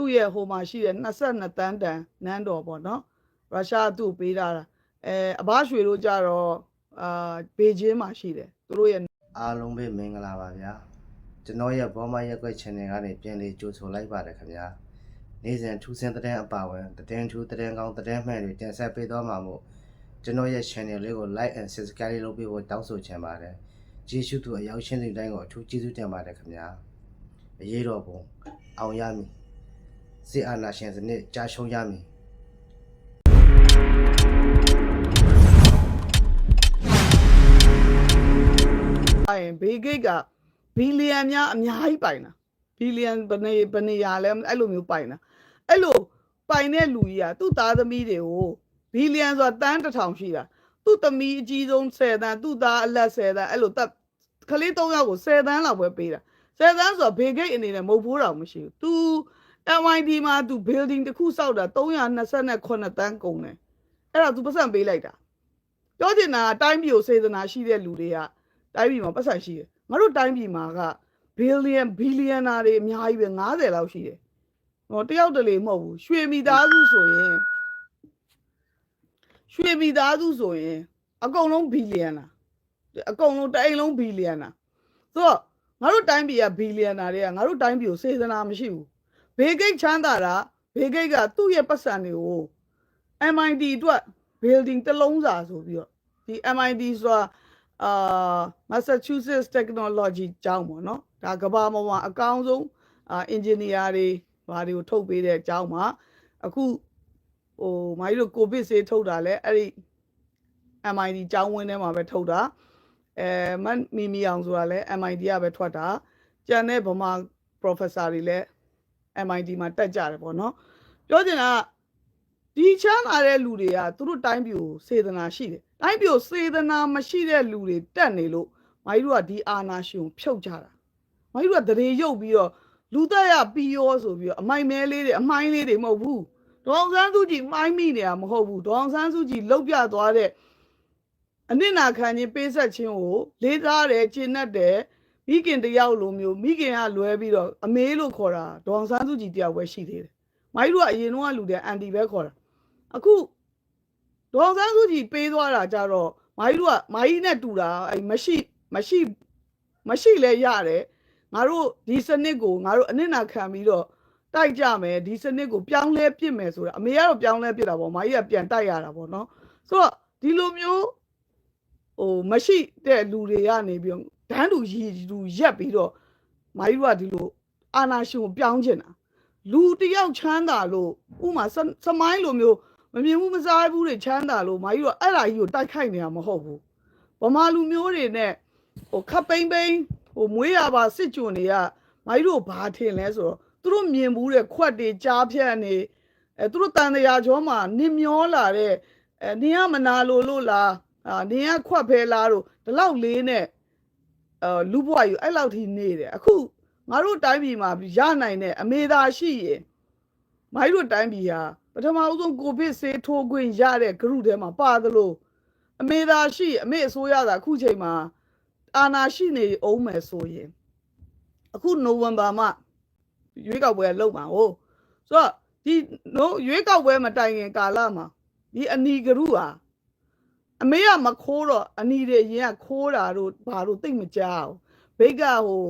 သူ့ရဲ့ဟိုမှာရှိတဲ့22တန်းတန်နန်းတော်ပေါ့နော်ရုရှားကသူ့ကိုပေးထားတာအဲအဘရွှေတို့ကြတော့အာဘေဂျင်းမှာရှိတယ်သူတို့ရဲ့အားလုံးပဲမင်္ဂလာပါဗျာကျွန်တော်ရဲ့ဘောမရက်ကွက် channel ကနေပြန်လေးကြိုဆိုလိုက်ပါတယ်ခင်ဗျာနေ့စဉ်ထူးဆန်းတဲ့အပါဝင်တဲ့ထူးတဲ့ကောင်းတဲ့မှန်တွေတင်ဆက်ပေးသွားမှာမို့ကျွန်တော်ရဲ့ channel လေးကို like and subscribe လုပ်ပေးဖို့တောင်းဆိုချင်ပါတယ်ကျေးဇူးသူအရောက်ရှင်းတဲ့တိုင်းကိုအထူးကျေးဇူးတင်ပါတယ်ခင်ဗျာအရေးတော်ပုံအောင်ရမည် စစ်အာဏာရှင်စနစ်ကြာရှုံးရမည်အဲရင်ဘေးဂိတ်ကဘီလီယံများအများကြီးပိုင်တာဘီလီယံဘယ်နေဘယ်နေရာလဲအဲ့လိုမျိုးပိုင်တာအဲ့လိုပိုင်တဲ့လူကြီးကသူ့သားသမီးတွေကိုဘီလီယံဆိုတာတန်းတစ်ထောင်ရှိတာသူ့သမီးအကြီးဆုံး10တန်းသူ့သားအလက်10တန်းအဲ့လိုတပ်ကလေး၃ယောက်ကို10တန်းလောက်ပဲပေးတာ10တန်းဆိုတော့ဘေးဂိတ်အနေနဲ့မဟုတ်ဘူးတော့မရှိဘူး तू MIT မှာ तू building တစ်ခုစောက်တာ328တန်းကုန်တယ်အဲ့ဒါ तू ပတ်စံပေးလိုက်တာပြောချင်တာကတိုင်းပြည်ကိုစေတနာရှိတဲ့လူတွေကတိုင်းပြည်မှာပတ်စံရှိတယ်ငါတို့တိုင်းပြည်မှာကဘီလီယံဘီလီယံနာတွေအများကြီးပဲ90လောက်ရှိတယ်ဟောတယောက်တလေမဟုတ်ဘူးရွှေမိသားစုဆိုရင်ရွှေမိသားစုဆိုရင်အကုန်လုံးဘီလီယံနာအကုန်လုံးတစ်အိမ်လုံးဘီလီယံနာဆိုတော့ငါတို့တိုင်းပြည်ကဘီလီယံနာတွေကငါတို့တိုင်းပြည်ကိုစေတနာမရှိဘူး ဘေးဂိတ်ချမ်းသာတာဘေးဂိတ်ကသူ့ရဲ့ပတ်စံတွေကို MIT အတွက် building တစ်လုံးစာဆိုပြီးတော့ဒီ MIT ဆိုတာအာ Massachusetts Technology ကျောင်းပေါ့နော်ဒါကမ္ဘာပေါ်မှာအကောင်းဆုံးအာ engineer တွေဘာတွေကိုထုတ်ပေးတဲ့အကျောင်းမှာအခုဟိုမိုင်းတို့ကိုဗစ်ဆေးထုတ်တာလဲအဲ့ဒီ MIT ကျောင်းဝင်းထဲမှာပဲထုတ်တာအဲမတ်မီမီအောင်ဆိုတာလဲ MIT ကပဲထွက်တာကျန်တဲ့ဗမာ professor တွေလဲ MIT မှာတက်ကြတယ်ပေါ့နော်ပြောချင်တာကဒီချမ်းသာတဲ့လူတွေကသူတို့တိုင်းပြည်ကိုစေတနာရှိတယ်တိုင်းပြည်ကိုစေတနာမရှိတဲ့လူတွေတက်နေလို့မိုင်းတို့ကဒီအာနာရှင်ကိုဖြုတ်ကြတာမိုင်းတို့ကတရေရုပ်ပြီးတော့လူသက်ရပြီးရောဆိုပြီးတော့အမိုင်မဲလေးတွေအမိုင်းလေးတွေမဟုတ်ဘူးဒေါအောင်ဆန်းစုကြည်မိုင်းမိနေတာမဟုတ်ဘူးဒေါအောင်ဆန်းစုကြည်လှုပ်ပြသွားတဲ့အနစ်နာခံခြင်းပေးဆက်ခြင်းကိုလေးစားတယ်ကျင့်တတ်တယ် မိခင်တယောက်လိုမျိုးမိခင်ကလွဲပြီးတော့အမေလို့ခေါ်တာဒေါအောင်ဆန်းစုကြည်တယောက်ပဲရှိသေးတယ်မိုင်းတို့ကအရင်တော့ကလူတဲ့အန်တီပဲခေါ်တာအခုဒေါအောင်ဆန်းစုကြည်ပေးသွားတာကြတော့မိုင်းတို့ကမိုင်းနဲ့တူတာအဲ့မရှိမရှိမရှိလဲရတယ်ငါတို့ဒီစနစ်ကိုငါတို့အနစ်နာခံပြီးတော့တိုက်ကြမယ်ဒီစနစ်ကိုပြောင်းလဲပြစ်မယ်ဆိုတာအမေကတော့ပြောင်းလဲပြစ်တာပေါ့မိုင်းကပြန်တိုက်ရတာပေါ့နော်ဆိုတော့ဒီလိုမျိုးဟိုမရှိတဲ့လူတွေကနေပြီးတော့ ဒန်းလူရည်လူရက်ပြီးတော့မိုင်းတို့ကဒီလိုအာနာရှင်ကိုပြောင်းချင်တာလူတယောက်ချမ်းသာလို့ဥမာစစမိုင်းလိုမျိုးမမြင်ဘူးမစားဘူးတွေချမ်းသာလို့မိုင်းတို့ကအဲ့ဒါကြီးကိုတိုက်ခိုက်နေတာမဟုတ်ဘူးဗမာလူမျိုးတွေနဲ့ဟိုခပ်ပိမ့်ပိမ့်ဟိုမွေးရပါစစ်ကြွနေရမိုင်းတို့ဘာထင်လဲဆိုတော့သူတို့မြင်ဘူးတဲ့ခွက်တွေကြားဖြတ်နေအဲသူတို့တန်တရာကျော်မှာနင်မျောလာတဲ့အဲနင်ကမနာလို့လို့လားအာနင်ကခွက်ဖဲလားတို့ဒီလောက်လေးနဲ့ အဲလူဘွားယူအဲ့လောက်ထိနေတယ်အခုငါတို့တိုင်းပြည်မှာရနိုင်တဲ့အမေသာရှိရင်မိုင်းတို့တိုင်းပြည်ဟာပထမအဆုံးကိုဗစ်ဆေးထိုးခွင့်ရတဲ့ဂရုထဲမှာပါသလိုအမေသာရှိအမေအစိုးရသာအခုချိန်မှာအာဏာရှိနေအောင်မယ်ဆိုရင်အခုနိုဝင်ဘာမှာရွေးကောက်ပွဲလုပ်မှာဟုတ်ဆိုတော့ဒီနိုရွေးကောက်ပွဲမတိုင်ခင်ကာလမှာဒီအနီဂရုဟာ အမေကမခိုးတော့အနီတွေရင်ကခိုးတာတို့ဘာတို့သိမ့်မကြောက်ဘိတ်ကဟို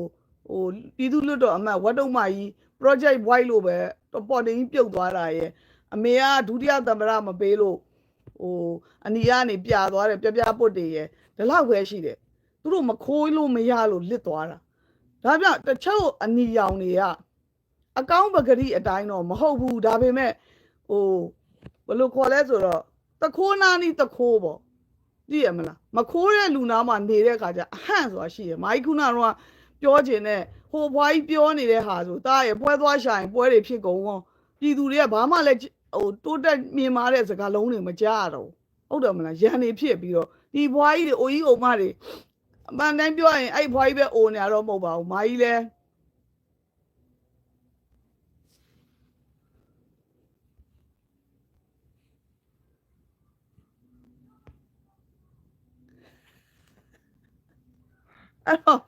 ဟိုပြည်သူ့လွတ်တော်အမတ်ဝတ်တုံးမကြီး project white လို့ပဲပေါ်တင်ကြီးပြုတ်သွားတာရဲ့အမေကဒုတိယသမ္မတမပေးလို့ဟိုအနီကနေပြသွားတယ်ပြပြပုတ်တွေရဲ့ဒီလောက်ပဲရှိတယ်သူတို့မခိုးလို့မရလို့လစ်သွားတာဒါပြတချို့အနီရောင်တွေကအကောင်းပဂရိအတိုင်းတော့မဟုတ်ဘူးဒါပေမဲ့ဟိုဘယ်လိုခေါ်လဲဆိုတော့တခိုးနာနီတခိုးပေါ့ သိရမလားမခိုးတဲ့လူနာမှာနေတဲ့ခါကျအဟန့်ဆိုတာရှိရမိုင်းခုနကတော့ပြောချင်တဲ့ဟိုဘွားကြီးပြောနေတဲ့ဟာဆိုတာရဲ့ပွဲသွားရှာရင်ပွဲတွေဖြစ်ကုန်ရောပြည်သူတွေကဘာမှလည်းဟိုတိုးတက်မြင်မာတဲ့စကားလုံးတွေမကြားရတော့ဘူးဟုတ်တယ်မလားရန်နေဖြစ်ပြီးတော့ဒီဘွားကြီးတွေအိုကြီးအိုမတွေအမှန်တိုင်းပြောရင်အဲ့ဘွားကြီးပဲအိုနေရတော့မဟုတ်ပါဘူးမာကြီးလည်း အဲ့တော့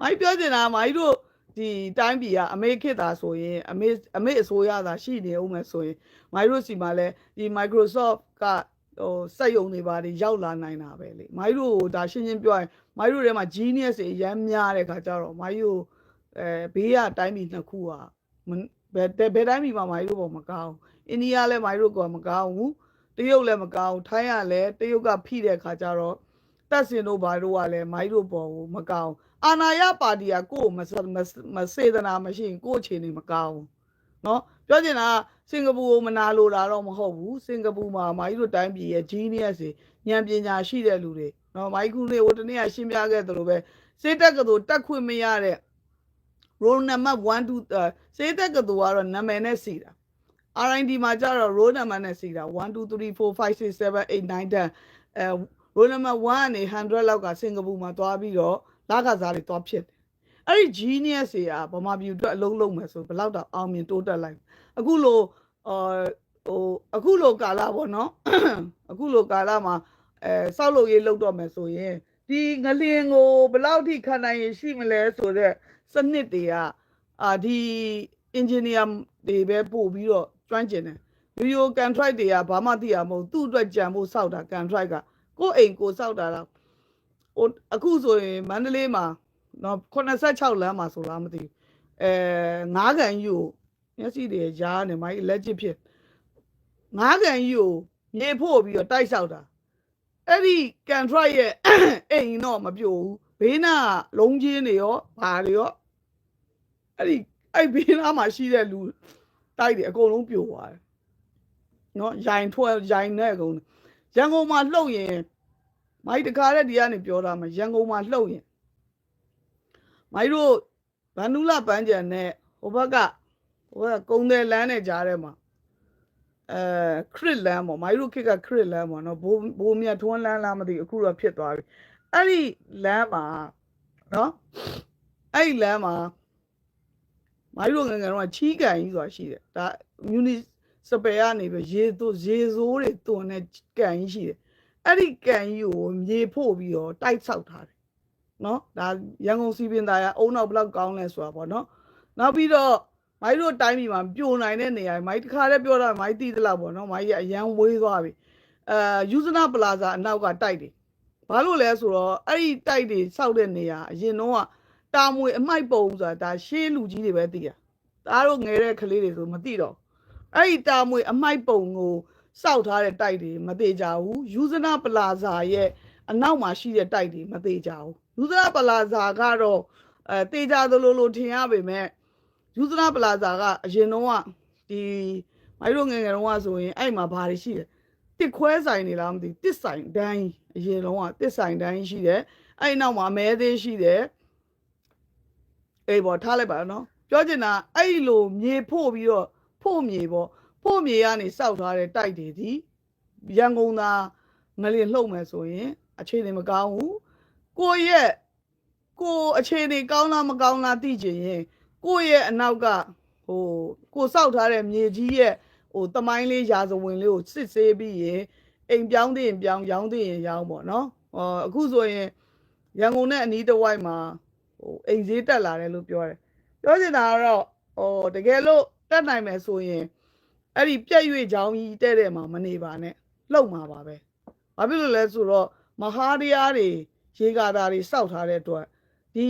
မာကြီးပြောချင်တာမာကြီးတို့ဒီတိုင်းပြည်ကအမေခေတ်သာဆိုရင်အမေအမေအစိုးရသာရှိနေအောင်မယ်ဆိုရင်မိုင်တို့စီမှာလဲဒီ Microsoft ကဟိုစက်ရုံတွေပါတွေရောက်လာနိုင်တာပဲလေမိုင်တို့ဒါရှင်းရှင်းပြောရင်မိုင်တို့ထဲမှာ genius တွေအရမ်းများတဲ့ခါကျတော့မိုင်တို့အဲဘေးကတိုင်းပြည်နှစ်ခုကမဘယ်ဘယ်တိုင်းပြည်မှာမိုင်တို့ပေါ်မကောင်းအိန္ဒိယလည်းမိုင်တို့ကမကောင်းဘူးတရုတ်လည်းမကောင်းထိုင်းကလည်းတရုတ်ကဖိတဲ့ခါကျတော့ တက်စင်တို့ဘာတို့ကလည်းမိုင်တို့ပေါ်ကိုမကောင်းအာနာယပါတီကကိုယ်မစမစမစေတနာမရှိရင်ကိုယ့်အခြေအနေမကောင်းဘူးเนาะပြောချင်တာကစင်ကာပူကိုမနာလိုတာတော့မဟုတ်ဘူးစင်ကာပူမှာမိုင်တို့တိုင်းပြည်ရဲ့ genius တွေဉာဏ်ပညာရှိတဲ့လူတွေเนาะမိုင်ခုလေးဟိုတနေ့ကရှင်းပြခဲ့သလိုပဲစေတက်ကတူတက်ခွင့်မရတဲ့ roll number 1 2စေတက်ကတူကတော့နာမည်နဲ့စီတာ RID မှာကျတော့ roll number နဲ့စီတာ1 2 3 4 5 6 7 8 9 10အဲ roll number 1ကနေ100လောက်ကစင်ကာပူမှာသွားပြီးတော့လကစားတွေသွားဖြစ်တယ်အဲ့ဒီ genius တွေကဗမာပြည်အတွက်အလုံးလုံးမယ်ဆိုဘယ်လောက်တော့အောင်မြင်တိုးတက်လိုက်အခုလိုအာဟိုအခုလိုကာလပေါ့နော်အခုလိုကာလမှာအဲစောက်လုပ်ရေးလုပ်တော့မယ်ဆိုရင်ဒီငလင်ကိုဘယ်လောက်ထိခံနိုင်ရရှိမလဲဆိုတော့စနစ်တွေကအာဒီ engineer တွေပဲပို့ပြီးတော့ကျွမ်းကျင်တယ် video contract တွေကဘာမှသိရမဟုတ်သူ့အတွက်ကြံဖို့စောက်တာ contract က ကိုယ့်အိမ်ကိုစောက်တာတော့ဟိုအခုဆိုရင်မန္တလေးမှာနော်86လမ်းမှာဆိုလားမသိဘူးအဲငါးကန်ယူကိုမျက်စိတွေရားနေမိုင်းလက်ချစ်ဖြစ်ငါးကန်ယူကိုမြေဖို့ပြီးတော့တိုက်ဆောက်တာအဲ့ဒီ contract ရဲ့အိမ်တော့မပြိုဘူးဘေးနားကလုံးချင်းတွေရောဘာတွေရောအဲ့ဒီအဲ့ဘေးနားမှာရှိတဲ့လူတိုက်တယ်အကုန်လုံးပြိုသွားတယ်နော်ရိုင်ထွက်ရိုင်နဲ့အကုန် ရန်ကုန်မှာလှုပ်ရင်မိုက်တကားတဲ့ဒီကနေပြောတာမှာရန်ကုန်မှာလှုပ်ရင်မိုက်တို့ဗန္ဓုလပန်းကြံနဲ့ဟိုဘက်ကဟိုဘက်ကကုံတယ်လမ်းနဲ့ကြားထဲမှာအဲခရစ်လမ်းပေါ့မိုက်တို့ခေတ်ကခရစ်လမ်းပေါ့နော်ဘိုးဘိုးမြတ်ထွန်းလမ်းလားမသိဘူးအခုတော့ဖြစ်သွားပြီအဲ့ဒီလမ်းမှာနော်အဲ့ဒီလမ်းမှာမိုက်တို့ငယ်ငယ်တော့ချီးကန်ကြီးဆိုတာရှိတယ်ဒါ community စပယ်ကနေပြီးရေသူရေစိုးတွေတွန်တဲ့ကန်ကြီးရှိတယ်အဲ့ဒီကန်ကြီးကိုမြေဖို့ပြီးတော့တိုက်ဆောက်ထားတယ်နော်ဒါရန်ကုန်စီပင်သားရအုံနောက်ဘလောက်ကောင်းလဲဆိုတာပေါ့နော်နောက်ပြီးတော့မိုင်းတို့တိုင်းပြည်မှာပြိုနိုင်တဲ့နေရာမိုင်းတစ်ခါတည်းပြောတာမိုင်းတီးသလောက်ပေါ့နော်မိုင်းကြီးအရန်ဝေးသွားပြီအဲယူဇနာပလာဇာအနောက်ကတိုက်တယ်ဘာလို့လဲဆိုတော့အဲ့ဒီတိုက်တွေစောက်တဲ့နေရာအရင်တော့ကတာမွေအမိုက်ပုံဆိုတာဒါရှေးလူကြီးတွေပဲသိတာဒါတို့ငယ်တဲ့ကလေးတွေဆိုမသိတော့ အဲ့ဒီတာမွေအမိုက်ပုံကိုစောက်ထားတဲ့တိုက်တွေမသေးကြဘူးယူဇနာပလာဇာရဲ့အနောက်မှာရှိတဲ့တိုက်တွေမသေးကြဘူးယူဇနာပလာဇာကတော့အဲတေးကြသလိုလိုထင်ရပေမဲ့ယူဇနာပလာဇာကအရင်တော့ကဒီမိုင်းတို့ငယ်ငယ်တုန်းကဆိုရင်အဲ့မှာဘာတွေရှိတယ်တစ်ခွဲဆိုင်နေလားမသိဘူးတစ်ဆိုင်တိုင်းအရင်တော့ကတစ်ဆိုင်တိုင်းရှိတယ်အဲ့ဒီနောက်မှာမဲသေးရှိတယ်အေးပေါ်ထားလိုက်ပါနော်ပြောချင်တာအဲ့ဒီလိုမြေဖို့ပြီးတော့ ဖို့မြေပေါ့ဖို့မြေကနေစောက်ထားတဲ့တိုက်တွေဒီရန်ကုန်သားငလျင်လှုပ်မယ်ဆိုရင် အခြေအနေမကောင်းဘူးကိုယ့်ရဲ့ကိုယ်အခြေအနေကောင်းလားမကောင်းလားသိချင်ရင်ကိုယ့်ရဲ့အနောက်ကဟိုကိုစောက်ထားတဲ့မြေကြီးရဲ့ဟိုတမိုင်းလေးရာဇဝင်လေးကိုစစ်ဆေးပြီးရင်အိမ်ပြောင်းတဲ့ရင်ပြောင်းရောင်းတဲ့ရင်ရောင်းပေါ့နော်ဟောအခုဆိုရင်ရန်ကုန်နဲ့အနီးတစ်ဝိုက်မှာဟိုအိမ်ဈေးတက်လာတယ်လို့ပြောတယ်ပြောချင်တာကတော့ဟိုတကယ်လို့ တက်နိုင်မယ်ဆိုရင်အဲ့ဒီပြက်ရွေချောင်းကြီးတဲ့တဲ့မှာမနေပါနဲ့လှုပ်မှာပါပဲ။ဘာဖြစ်လို့လဲဆိုတော့မဟာတရားတွေရေကာတာတွေစောက်ထားတဲ့အတွက်ဒီ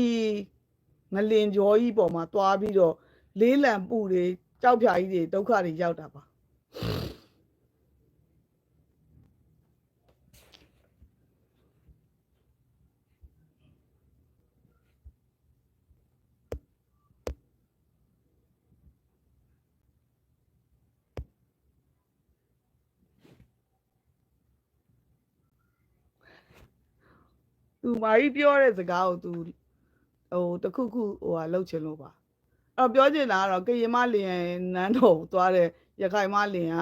ငလင်ကြောကြီးပေါ်မှာသွားပြီးတော့လေးလံပူတွေကြောက်ဖြာကြီးတွေဒုက္ခတွေရောက်တာပါ။ သူမာကြီးပြောတဲ့စကားကို तू ဟိုတခုခုဟိုဟာလှုပ်ချင်လို့ပါအဲ့တော့ပြောချင်တာကတော့ကရင်မလင်နန်းတော်ကိုသွားတဲ့ရခိုင်မလင်က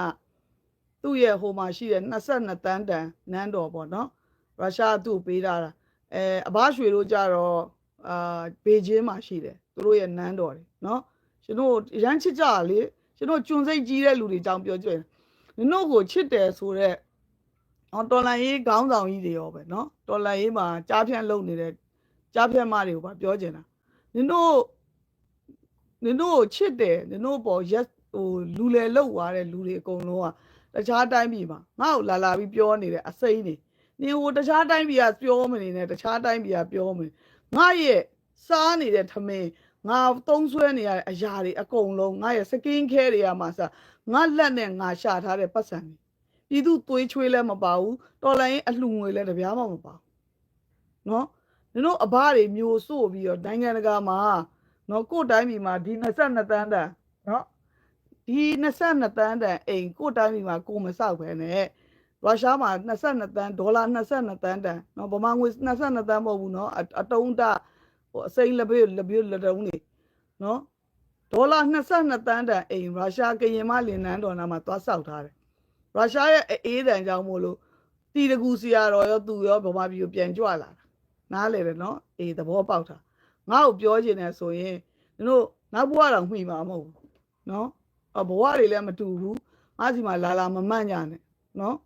သူ့ရဲ့ဟိုမှာရှိတဲ့22တန်းတန်နန်းတော်ပေါ့နော်ရုရှားကသူ့ကိုပေးထားတာအဲအဘရွှေတို့ကြတော့အာဘေဂျင်းမှာရှိတယ်သူတို့ရဲ့နန်းတော်တွေနော်ကျွန်တော်ရမ်းချစ်ကြတာလေကျွန်တော်ကျွန်းစိတ်ကြီးတဲ့လူတွေကြောင်းပြောကြတယ်နင်တို့ကိုချစ်တယ်ဆိုတော့ နော်တော်လန်ရေးခေါင်းဆောင်ကြီးတွေရောပဲနော်တော်လန်ရေးမှာကြားဖြန့်လုပ်နေတဲ့ကြားဖြန့်မတွေကိုပါပြောချင်တာနင်တို့နင်တို့ကိုချစ်တယ်နင်တို့ပေါ်ရက်ဟိုလူလေလောက်သွားတဲ့လူတွေအကုန်လုံးကတခြားတိုင်းပြည်မှာငါ့ကိုလာလာပြီးပြောနေတယ်အစိမ့်နေနင်ဟိုတခြားတိုင်းပြည်ကပြောမနေနဲ့တခြားတိုင်းပြည်ကပြောမနေငါရဲ့စားနေတဲ့ထမင်းငါသုံးဆွဲနေရတဲ့အရာတွေအကုန်လုံးငါရဲ့စကင်ခဲတွေကမှစငါလက်နဲ့ငါရှာထားတဲ့ပတ်စံတွေ ပြည်သူသွေးချွေးလည်းမပါဘူးတော်လိုင်းရင်အလှငွေလည်းတပြားမှမပါဘူးနော်နင်တို့အဘတွေမျိုးစို့ပြီးတော့နိုင်ငံတကာမှာနော်ကို့တိုင်းပြည်မှာဒီ22တန်းတန်နော်ဒီ22တန်းတန်အိမ်ကို့တိုင်းပြည်မှာကိုမဆောက်ပဲနဲ့ရုရှားမှာ22တန်းဒေါ်လာ22တန်းတန်နော်ဗမာငွေ22တန်းမဟုတ်ဘူးနော်အအတုံးတဟိုအစိမ့်လက်ပြေလက်ပြေလက်တုံးနေနော်ဒေါ်လာ22တန်းတန်အိမ်ရုရှားကရင်မလင်နန်းတော်နာမှာသွားဆောက်ထားတယ် ရုရှားရဲ့အေးတန်ကြောင့်မို့လို့တီတကူစီရတော်ရောသူရောဗမာပြည်ကိုပြန်ကြွလာတာနားလေတယ်နော်အေးသဘောပေါက်တာငါ့ကိုပြောချင်တယ်ဆိုရင်နင်တို့နောက်ဘဝတော့မှီမှာမဟုတ်ဘူးနော်အဘဝတွေလည်းမတူဘူးငါစီမှာလာလာမမှန့်ကြနဲ့နော်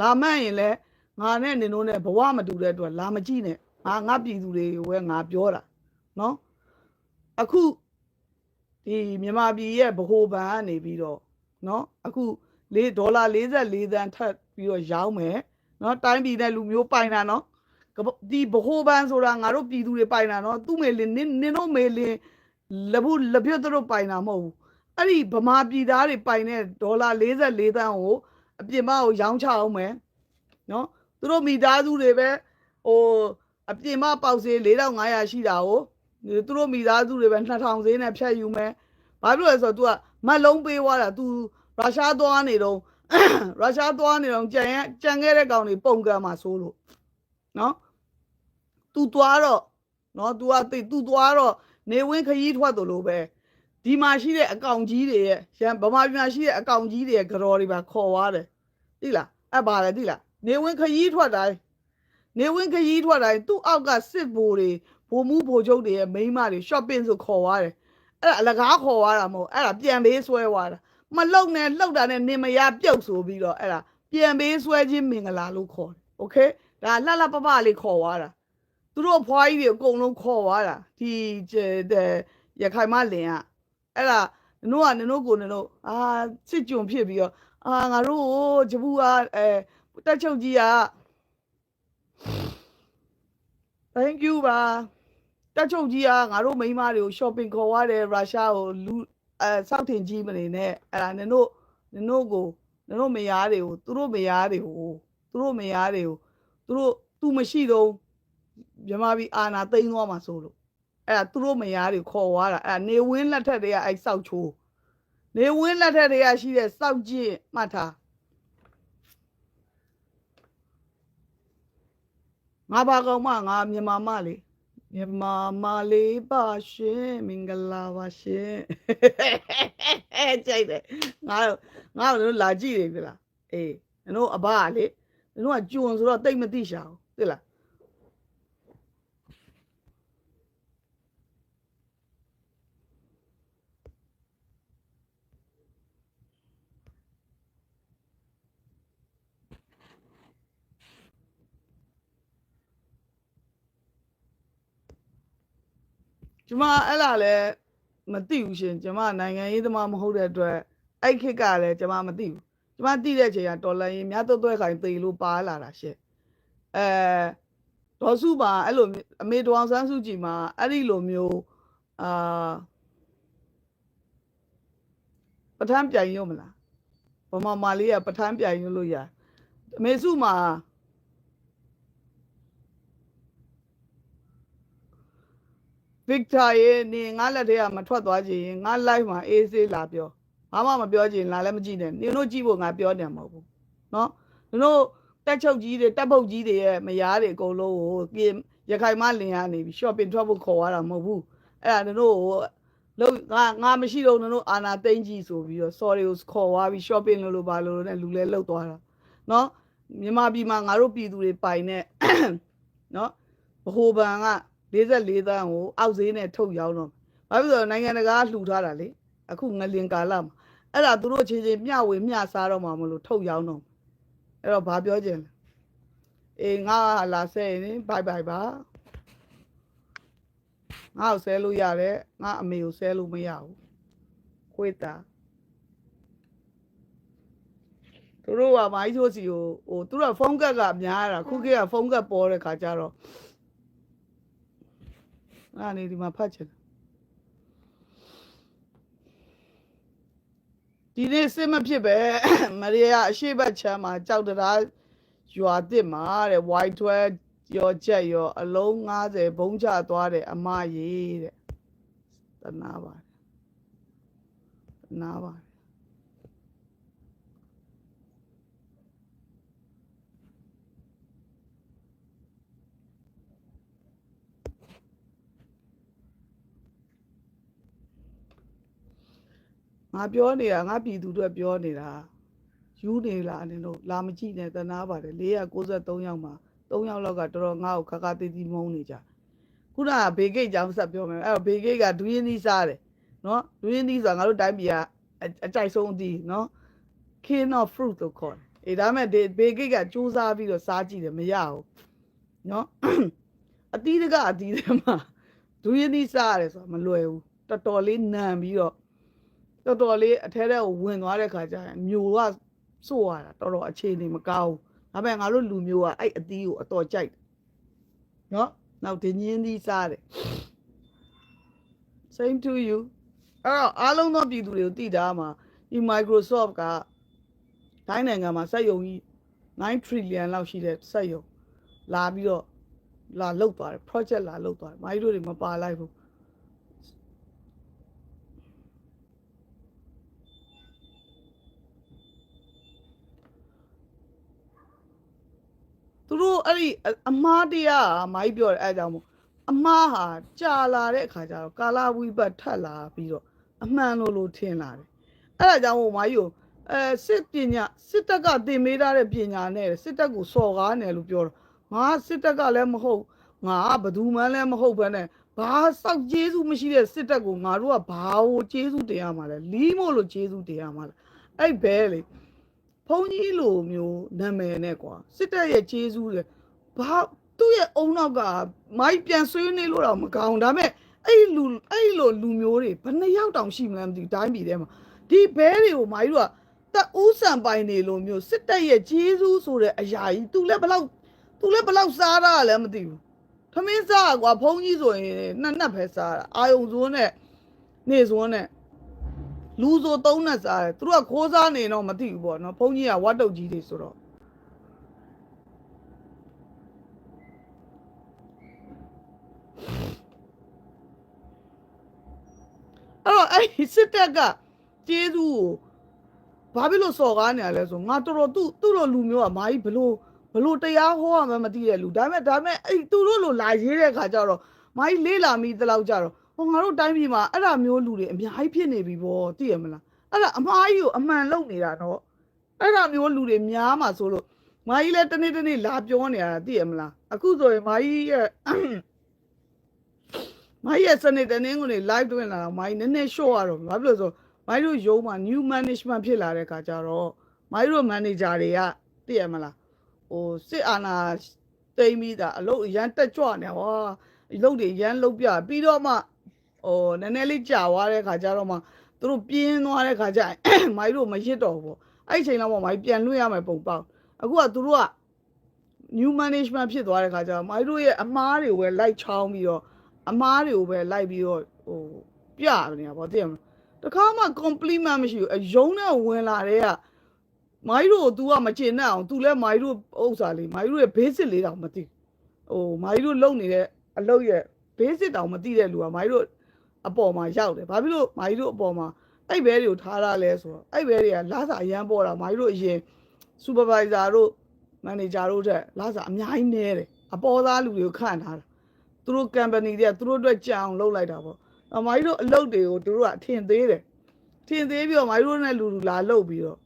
လာမှန့်ရင်လည်းငါနဲ့နင်တို့နဲ့ဘဝမတူတဲ့အတွက်လာမကြည့်နဲ့ငါငါပြည်သူတွေကိုပဲငါပြောတာနော်အခုဒီမြန်မာပြည်ရဲ့ဗဟိုဘဏ်ကနေပြီးတော့နော်အခု ၄ဒေါ်လာ44သန်းထပ်ပြီးတော့ရောင်းမယ်နော်တိုင်းပြည်နဲ့လူမျိုးပိုင်တာနော်ကပ္ပဒီဗဟိုဘဏ်ဆိုတာငါတို့ပြည်သူတွေပိုင်တာနော်သူ့မေလင်းနင်နင်တို့မေလင်းလဘူးလပြတ်တို့ပိုင်တာမဟုတ်ဘူးအဲ့ဒီဗမာပြည်သားတွေပိုင်တဲ့ဒေါ်လာ44သန်းကိုအပြင်မကိုရောင်းချအောင်မယ်နော်သူတို့မိသားစုတွေပဲဟိုအပြင်မပေါက်စေး4500ရှိတာကိုသူတို့မိသားစုတွေပဲ2000ဈေးနဲ့ဖြတ်ယူမယ်ဘာဖြစ်လို့လဲဆိုတော့ तू ကမတ်လုံးပေးသွားတာ तू ရုရှားသွားနေတော့ရုရှားသွားနေတော့ကြံရကြံခဲ့တဲ့ကောင်တွေပုံကံမှာဆိုးလို့နော်သူသွားတော့နော် तू ကသိ तू သွားတော့နေဝင်းခရီးထွက်တယ်လို့ပဲဒီမှာရှိတဲ့အကောင်ကြီးတွေရဲ့ရန်ဗမာပြည်မှာရှိတဲ့အကောင်ကြီးတွေရဲ့ကြော်တွေပါခေါ်သွားတယ်သိလားအဲ့ပါလေသိလားနေဝင်းခရီးထွက်တိုင်းနေဝင်းခရီးထွက်တိုင်းသူ့အောက်ကစစ်ဘိုးတွေဘိုးမှုဘိုးချုပ်တွေရဲ့မိန်းမတွေ shopping ဆိုခေါ်သွားတယ်အဲ့ဒါအလကားခေါ်သွားတာမဟုတ်အဲ့ဒါပြန်ပေးဆွဲသွားတာ မလုံနဲ့လှုပ်တာနဲ့နေမရပြုတ်ဆိုပြီးတော့အဲ့ဒါပြန်ပေးဆွဲခြင်းမင်္ဂလာလို့ခေါ်တယ်โอเคဒါလှလှပပလေးခေါ်သွားတာ သူတို့ဖွားကြီးတွေအကုန်လုံးခေါ်သွားတာဒီတဲ့ရခိုင်မလင်ကအဲ့ဒါနင်တို့ကနင်တို့ကိုနင်တို့အာစစ်ကြုံဖြစ်ပြီးတော့အာငါတို့ကိုဂျပူကအဲတက်ချုပ်ကြီးက thank you ပါတက်ချုပ်ကြီးကငါတို့မိန်းမတွေကို shopping ခေါ်သွားတယ်ရုရှားကိုလူ အဲစောက်တင်ကြီးမနေနဲ့အဲ့ဒါနင်တို့နင်တို့ကိုနင်တို့မယားတွေကိုသူတို့မယားတွေကိုသူတို့မယားတွေကိုသူတို့သူမရှိတော့မြမပြီးအာနာသိမ်းသွားမှာဆိုလို့အဲ့ဒါသူတို့မယားတွေခေါ်သွားတာအဲ့ဒါနေဝင်းလက်ထက်တွေကအဲ့စောက်ချိုးနေဝင်းလက်ထက်တွေကရှိတဲ့စောက်ကျင့်မှတ်ထားငါဘာကောင်မငါမြန်မာမလေး မြန်မာမလေးပါရှင်မင်္ဂလာပါရှင်ကြိုက်တယ်ငါတို့ငါတို့လာကြည့်နေပြီလားအေးတို့အဘကလေတို့ကကြွန်ဆိုတော့တိတ်မသိရှာဘူးသိလား ကျမအဲ့လာလဲမသိဘူးရှင်ကျမနိုင်ငံရေးသမားမဟုတ်တဲ့အတွက်အဲ့ခေတ်ကလည်းကျမမသိဘူးကျမသိတဲ့ချိန်ကတော်လန်ရင်မြတ်သွဲသွဲခိုင်သေလို့ပါလာတာရှင်အဲဒေါ်စုပါအဲ့လိုအမေတော်အောင်ဆန်းစုကြည်မှာအဲ့ဒီလိုမျိုးအာပထမ်းပြိုင်ရုံမလားဗမာမာလေးကပထမ်းပြိုင်ရုံလို့ရအမေစုမှာ Victor ရေနေငါလက်ထဲကမထွက်သွားချင်ရင်ငါ live မှာအေးဆေးလာပြောဘာမှမပြောချင်လာလည်းမကြည့်နဲ့နင်တို့ကြည့်ဖို့ငါပြောတယ်မဟုတ်ဘူးเนาะနင်တို့တက်ချုပ်ကြီးတွေတက်ပုတ်ကြီးတွေရဲ့မယားတွေအကုန်လုံးကိုပြင်ရခိုင်မလင်ရနေပြီ shopping ထွက်ဖို့ခေါ်ရတာမဟုတ်ဘူးအဲ့ဒါနင်တို့ကိုလို့ငါငါမရှိတော့နင်တို့အာနာသိမ့်ကြီးဆိုပြီးတော့ sorry ကိုခေါ်သွားပြီး shopping လုပ်လို့ပါလို့နဲ့လူလဲလှုပ်သွားတာเนาะမြန်မာပြည်မှာငါတို့ပြည်သူတွေပိုင်တဲ့ เนาะဘဟိုဘဏ်က 44တန်းကိုအောက်ဈေးနဲ့ထုတ်ရောင်းတော့ဘာဖြစ်လို့လဲနိုင်ငံတကာလှူထားတာလေအခုငလင်ကာလမှာအဲ့ဒါသူတို့ချင်းချင်းမျှဝေမျှစားတော့မှာမလို့ထုတ်ရောင်းတော့အဲ့တော့ဘာပြောချင်လဲအေးငါလာဆဲရင်ဘိုင်ဘိုင်ပါငါ့ကိုဆဲလို့ရတယ်ငါအမေကိုဆဲလို့မရဘူးခွေးတာသူတို့ကမိုင်းချိုးစီကိုဟိုသူတို့ကဖုန်းကတ်ကများတာခုခေတ်ကဖုန်းကတ်ပေါ်တဲ့ခါကျတော့ အဲ့ဒါနေဒီမှာဖတ်ချင်တယ်ဒီနေ့စစ်မဖြစ်ပဲမရိယာအရှိတ်ဘက်ချမ်းမှာကြောက်တရားရွာတစ်မှာတဲ့ white 12 ရောချက်ရောအလုံး90ဘုံချသွားတယ်အမကြီးတဲ့တနာပါတယ်တနာပါတယ် ငါပြောနေတာငါပြည်သူတို့ပြောနေတာယူနေလားနင်တို့လာမကြည့်နဲ့တနာပါတယ်493ယောက်မှာ3ယောက်လောက်ကတော်တော်ငါ့ကိုခါခါတီးတီးမုန်းနေကြခုနကဘေဂိတ်ကြောင့်ဆက်ပြောမယ်အဲ့တော့ဘေဂိတ်ကဒူးရင်သီးစားတယ်နော်ဒူးရင်သီးဆိုတာငါတို့တိုင်းပြည်ကအအကြိုက်ဆုံးအသီးနော် king of fruit လို့ခေါ်တယ်အေးဒါမဲ့ဒီဘေဂိတ်ကစူးစမ်းပြီးတော့စားကြည့်တယ်မရဘူးနော်အသီးတကအသီးတွေမှာဒူးရင်သီးစားရတယ်ဆိုတာမလွယ်ဘူးတော်တော်လေးနံပြီးတော့ တော်တော်လေးအထဲထဲကိုဝင်သွားတဲ့ခါကျရင်မျိုးကစိုးရတာတော်တော်အခြေအနေမကောင်းဘူးဒါပေမဲ့ငါတို့လူမျိုးကအဲ့အသီးကိုအတော်ကြိုက်တယ်နော်နောက်ဒင်းင်းသီးစားတယ် same to you အဲ့တော့အားလုံးသောပြည်သူတွေကိုတည်တာမှာဒီ Microsoft ကတိုင်းနိုင်ငံမှာစက်ရုံကြီး9 trillion လောက်ရှိတဲ့စက်ရုံလာပြီးတော့လာလုတ်သွားတယ် project လာလုတ်သွားတယ်မိုင်းတို့တွေမပါလိုက်ဘူး သူတို့ အဲ့ဒီအအမားတရားကမိုင်းပြောတယ်အဲ့ဒါကြောင့်မို့အမားဟာကြာလာတဲ့အခါကျတော့ကာလာဝိပတ်ထက်လာပြီးတော့အမှန်လို့လို့ထင်လာတယ်အဲ့ဒါကြောင့်မို့မိုင်းကိုအဲစစ်ပညာစစ်တပ်ကတင်မေးထားတဲ့ပညာနဲ့စစ်တပ်ကိုစော်ကားတယ်လို့ပြောတော့ငါစစ်တပ်ကလည်းမဟုတ်ငါဘယ်သူမှလည်းမဟုတ်ဘဲနဲ့ဘာစောက်ကျေးဇူးမရှိတဲ့စစ်တပ်ကိုငါတို့ကဘာကိုကျေးဇူးတင်ရမှာလဲလီးမို့လို့ကျေးဇူးတင်ရမှာလဲအဲ့ဘဲလေဘုန်းကြီးလိုမျိုးနာမည်နဲ့ကွာစစ်တပ်ရဲ့ကျေးဇူးတွေ ဘာသူ့ရဲ့အုံနောက်ကမိုက်ပြန်ဆွေးနေလို့တော့မကောင်းဒါပေမဲ့အဲ့လူအဲ့လိုလူမျိုးတွေဘယ်နှစ်ယောက်တောင်ရှိမလဲမသိဘူးတိုင်းပြည်ထဲမှာဒီဘဲတွေကိုမိုင်းတို့ကတက်ဦးဆန်ပိုင်နေလိုမျိုးစစ်တပ်ရဲ့ကျေးဇူးဆိုတဲ့အရာကြီး तू လည်းဘလောက် तू လည်းဘလောက်စားတာလည်းမသိဘူးထမင်းစားကွာဘုန်းကြီးဆိုရင်နှစ်နှစ်ပဲစားတာအာယုံစိုးနဲ့နေစိုးနဲ့လူဆိုသုံးနဲ့စားတယ်သူတို့ကခိုးစားနေတော့မသိဘူးပေါ့နော်ဘုန်းကြီးကဝတ်တုတ်ကြီးတွေဆိုတော့ အဲ့တော့အဲ့ဒီစစ်တပ်ကကျေးဇူးကိုဘာဖြစ်လို့စော်ကားနေရလဲဆိုငါတော်တော်သူ့သူ့လိုလူမျိုးကမာကြီးဘလို့ဘလို့တရားဟောရမှမသိတဲ့လူဒါပေမဲ့ဒါပေမဲ့အဲ့သူတို့လိုလာရေးတဲ့ခါကျတော့မာကြီးလေးလာမိတလောက်ကြတော့ဟောငါတို့တိုင်းပြည်မှာအဲ့ဒါမျိုးလူတွေအများကြီးဖြစ်နေပြီဗောသိရမလားအဲ့ဒါအမှားကြီးကိုအမှန်လုပ်နေတာတော့အဲ့ဒါမျိုးလူတွေများမှာဆိုလို့မာကြီးလည်းတနေ့တနေ့လာပြောနေရတာသိရမလားအခုဆိုရင်မာကြီးရဲ့ မိုင်းရဲ့စနေတနင်္ဂနွေ live တွင်လာတော့မိုင်းနည်းနည်း short ရတော့ဘာဖြစ်လို့လဲဆိုမိုင်းတို့ရုံးမှာ new management ဖြစ်လာတဲ့ခါကျတော့မိုင်းတို့ manager တွေကသိရမလားဟိုစစ်အာဏာတိမ်ပြီးတာအလုပ်ရန်တက်ကြွနေဟောအလုပ်တွေရန်လုပ်ပြပြီးတော့မှဟိုနည်းနည်းလေးကြာသွားတဲ့ခါကျတော့မှသူတို့ပြင်းသွားတဲ့ခါကျရင်မိုင်းတို့မရစ်တော့ဘူးပေါ့အဲ့ဒီချိန်လောက်မှမိုင်းပြန်လွှင့်ရမယ်ပုံပေါက်အခုကသူတို့က new management ဖြစ်သွားတဲ့ခါကျတော့မိုင်းတို့ရဲ့အမားတွေကိုပဲလိုက်ချောင်းပြီးတော့ အမားတွေကိုပဲလိုက်ပြီးတော့ဟိုပြနေတာပေါ့သိရမလားတခါမှ compliment မရှိဘူးအယုံနဲ့ဝင်လာတဲ့ကမိုင်းတို့ကို तू ကမကျင်နဲ့အောင် तू လဲမိုင်းတို့ဥစ္စာလေးမိုင်းတို့ရဲ့ basic လေးတောင်မသိဟိုမိုင်းတို့လုံနေတဲ့အလုပ်ရဲ့ basic တောင်မသိတဲ့လူကမိုင်းတို့အပေါ်မှာရောက်တယ်ဘာဖြစ်လို့မိုင်းတို့အပေါ်မှာအဲ့ဘဲတွေကိုထားရလဲဆိုတော့အဲ့ဘဲတွေကလာစာအရန်ပေါ်တာမိုင်းတို့အရင် supervisor တို့ manager တို့တဲ့လာစာအများကြီးနဲတယ်အပေါ်သားလူတွေကိုခန့်ထားတာ သူတို့ company တွေကသူတို့အတွက်ကြံအောင်လုပ်လိုက်တာပေါ့အမိုင်းတို့အလုပ်တွေကိုသူတို့ကအထင်သေးတယ်ထင်သေးပြီးတော့မိုင်းတို့နဲ့လူလူလာလုပ်ပြီးတော့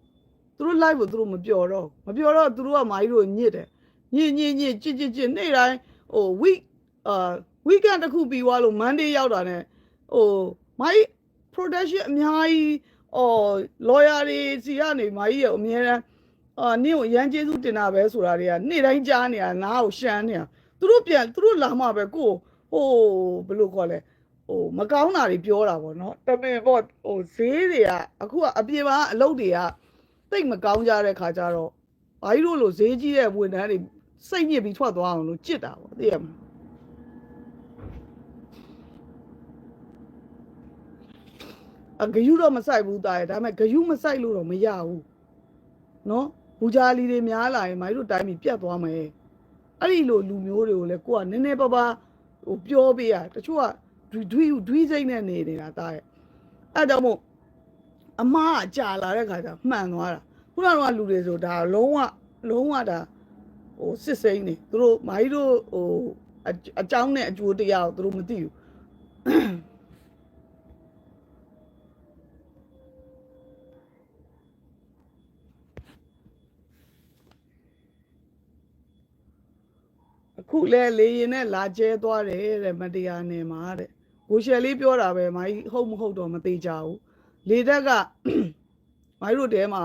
သူတို့ live ကိုသူတို့မပြောတော့ဘူးမပြောတော့သူတို့ကမိုင်းတို့ညစ်တယ်ညစ်ညစ်ညစ်ကြစ်ကြစ်ကြစ်နေ့တိုင်းဟို week အာ weekend တစ်ခုပြီးသွားလို့ monday ရောက်တာ ਨੇ ဟိုမိုင်း production အများကြီးအော် lawyer တွေစီကနေမိုင်းရဲ့အများတန်းအာနင့်ကိုအရန်ကျေးဇူးတင်တာပဲဆိုတာတွေကနေ့တိုင်းကြားနေတာနားကိုရှမ်းနေတာ သူတို့ပြန်သူတို့လာမှပဲကိုဟိုဘယ်လိုခေါ်လဲဟဟိုမကောင်းတာတွေပြောတာပေါ့နော်တမင်ပေါ့ဟိုဈေးတွေကအခုကအပြင်မှာအလုပ်တွေကတိတ်မကောင်းကြတဲ့ခါကျတော့ဘာကြီးတို့လိုဈေးကြီးတဲ့ဝန်ထမ်းတွေစိတ်ညစ်ပြီးထွက်သွားအောင်လို့ကြစ်တာပေါ့သိရမလားအဂယုတော့မဆိုင်ဘူးတားရဲ့ဒါပေမဲ့ဂယုမဆိုင်လို့တော့မရဘူးနော်ဘူဂျာလီတွေများလာရင်မိုင်းတို့တိုင်းပြီးပြတ်သွားမယ် အဲ့ဒီလိုလူမျိုးတွေကိုလည်းကိုကနည်းနည်းပါးပါးဟိုပြောပေးရတချို့ကဒွီဒွီဒွီစိတ်နဲ့နေနေတာတားရဲ့အဲ့ဒါကြောင့်မို့အမားကကြာလာတဲ့ခါကျမှန်သွားတာခုနကတော့လူတွေဆိုဒါလုံးဝလုံးဝဒါဟိုစစ်စိမ့်နေသူတို့မိုင်းတို့ဟိုအအကြောင်းနဲ့အကျိုးတရားကိုသူတို့မသိဘူး အခုလဲလေရင်နဲ့လာကျဲသွားတယ်တဲ့မတရားနေမှာတဲ့ကိုရှယ်လေးပြောတာပဲမိုင်းဟုတ်မဟုတ်တော့မသေးကြဘူးလေတက်ကမိုင်းတို့တဲမှာ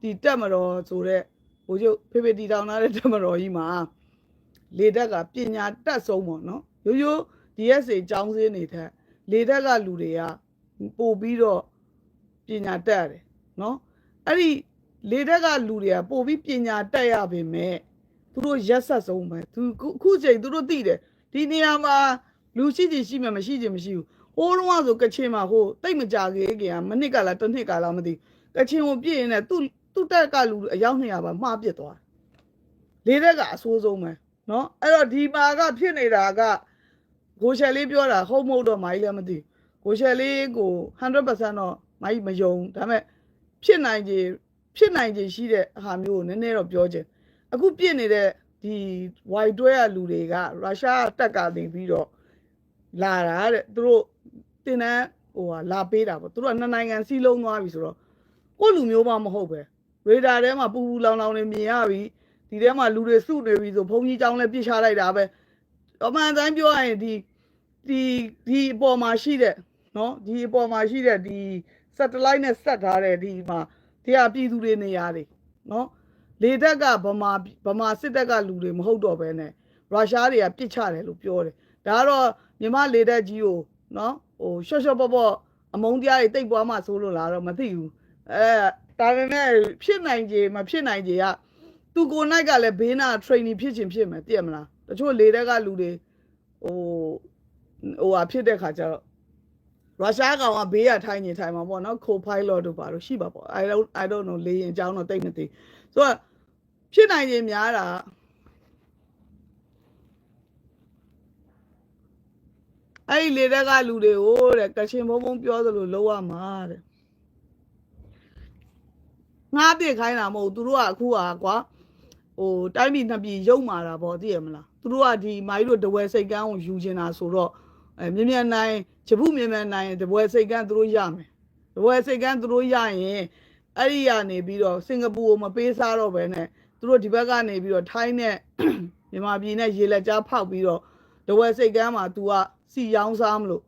ဒီတက်မတော်ဆိုတဲ့ဘိုးချုပ်ဖေဖေတီတောင်လာတဲ့တက်မတော်ကြီးမှာလေတက်ကပညာတက်ဆုံးပေါ့နော်ရိုးရိုး DSA ចောင်းစင်းနေထက်လေတက်ကလူတွေကပို့ပြီးတော့ပညာတက်ရတယ်နော်အဲ့ဒီလေတက်ကလူတွေကပို့ပြီးပညာတက်ရပါမယ် သူတို့ရက်ဆက်ဆုံးပဲသူခုအခုချိန်သူတို့သိတယ်ဒီနေရာမှာလူရှိချင်ရှိမှမရှိချင်မရှိဘူးဟိုးတော့ဆိုကချင်မှာဟိုတိတ်မကြသေးခင်ကမနစ်ကလားတစ်နှစ်ကလားမသိဘူးကချင်ကိုပြည့်ရင်လည်းသူ့သူ့တက်ကလူအယောက်200ပါမှားပစ်သွားတယ်လေးတက်ကအဆိုးဆုံးပဲเนาะအဲ့တော့ဒီမှာကဖြစ်နေတာကကိုရှယ်လေးပြောတာဟုတ်မဟုတ်တော့မိုင်းလည်းမသိဘူးကိုရှယ်လေးကို100%တော့မိုင်းမယုံဒါပေမဲ့ဖြစ်နိုင်ခြေဖြစ်နိုင်ခြေရှိတဲ့ဟာမျိုးကိုနည်းနည်းတော့ပြောချင် အခုပြစ်နေတဲ့ဒီ white တွဲကလူတွေကရုရှားတက်ကနေပြီးတော့လာတာတဲ့သူတို့တင်တန်းဟိုဟာလာပေးတာပေါ့သူတို့ကနှစ်နိုင်ငံစီးလုံးသွားပြီဆိုတော့ကိုလူမျိုးမှမဟုတ်ပဲရေဒါထဲမှာပူပူလောင်လောင်နေမြင်ရပြီဒီထဲမှာလူတွေစုနေပြီဆိုဘုံကြီးကြောင်းလဲပြစ်ချလိုက်တာပဲအမှန်တမ်းပြောရရင်ဒီဒီဒီအပေါ်မှာရှိတဲ့နော်ဒီအပေါ်မှာရှိတဲ့ဒီ satellite နဲ့ဆက်ထားတဲ့ဒီမှာတရားပြည်သူတွေနေရာတွေနော် လေတက်ကဗမာဗမာစစ်တပ်ကလူတွေမဟုတ်တော့ဘဲနဲ့ရုရှားတွေကပြစ်ချတယ်လို့ပြောတယ်ဒါကတော့မြန်မာလေတက်ကြီးကိုနော်ဟိုရှော့ရှော့ပေါ့ပေါ့အမုန်းတရားတွေတိတ်ပွားမှဆိုလို့လားတော့မသိဘူးအဲဒါပေမဲ့ဖြစ်နိုင်ကြမဖြစ်နိုင်ကြကသူကိုယ်နိုင်ကလည်းဘေးနာ training ဖြစ်ချင်းဖြစ်မယ်သိရမလားတချို့လေတက်ကလူတွေဟိုဟိုဟာဖြစ်တဲ့ခါကျတော့ရုရှားကောင်ကဘေးကထိုင်းနေထိုင်မှာပေါ့နော် co-pilot တို့ပါတော့ရှိပါပေါ့ I don't I don't know လေရင်အကြောင်းတော့တိတ်မသိဆိုတော့ ဖြစ်နိုင်ခြင်းများတာအဲ့ဒီလေတက်ကလူတွေကိုတဲ့ကချင်ဘုံဘုံပြောသလိုလုံးဝမှာတဲ့ငါပြစ်ခိုင်းတာမဟုတ်ဘူးသူတို့ကအခုဟာကွာဟိုတိုင်းပြည်နှစ်ပြည်ရုံမာတာပေါ့သိရမလားသူတို့ကဒီမိုင်းတို့တဝဲစိတ်ကန်းကိုယူချင်တာဆိုတော့အဲမြ мян နိုင်ဂျပုမြ мян နိုင်တဝဲစိတ်ကန်းသူတို့ရမယ်တဝဲစိတ်ကန်းသူတို့ရရင်အဲ့ဒီကနေပြီးတော့စင်ကာပူကိုမပေးစားတော့ဘဲနဲ့ သူတို့ဒီဘက်ကနေပြီးတော့ထိုင်းနဲ့ မြန်မာပြည်နဲ့ရေလက်ကြားဖောက်ပြီးတော့ဒဝဲစိတ်ကမ်းမှာ तू ကစီရောင်းစားမလို့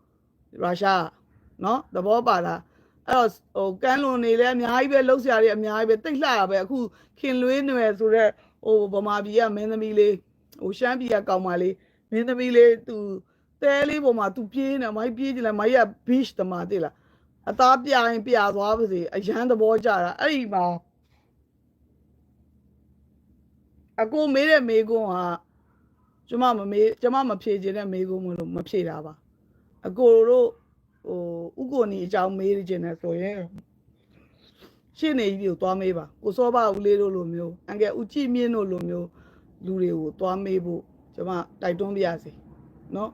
ရုရှားကနော်သဘောပါလားအဲ့တော့ဟိုကမ်းလွန်နေလဲအများကြီးပဲလှုပ်ရှားရအများကြီးပဲတိတ်လှတာပဲအခုခင်လွေးနွယ်ဆိုတော့ဟိုဗမာပြည်ကမင်းသမီးလေးဟိုရှမ်းပြည်ကကောင်မလေးမင်းသမီးလေး तू တဲလေးပေါ်မှာ तू ပြေးနေမိုင်းပြေးကြည့်လိုက်မိုင်းက beach တမာတိလားအသားပြရင်ပြသွားပါစေအရန်သဘောကျတာအဲ့ဒီမှာ အကိုမေးတဲ့မေးခွန်းဟာကျမမမေးကျမမဖြေခြင်းတဲ့မေးခွန်းမလို့မဖြေတာပါအကိုတို့ဟိုဥကိုနီအကြောင်းမေးခြင်းနဲ့ဆိုရင်ရှင်းနေကြီးကိုသွားမေးပါကိုစောဘဦးလေးတို့လိုမျိုးအန်ကယ်ဦးကြည်မြင့်တို့လိုမျိုးလူတွေကိုသွားမေးဖို့ကျမတိုက်တွန်းပြရစီเนาะ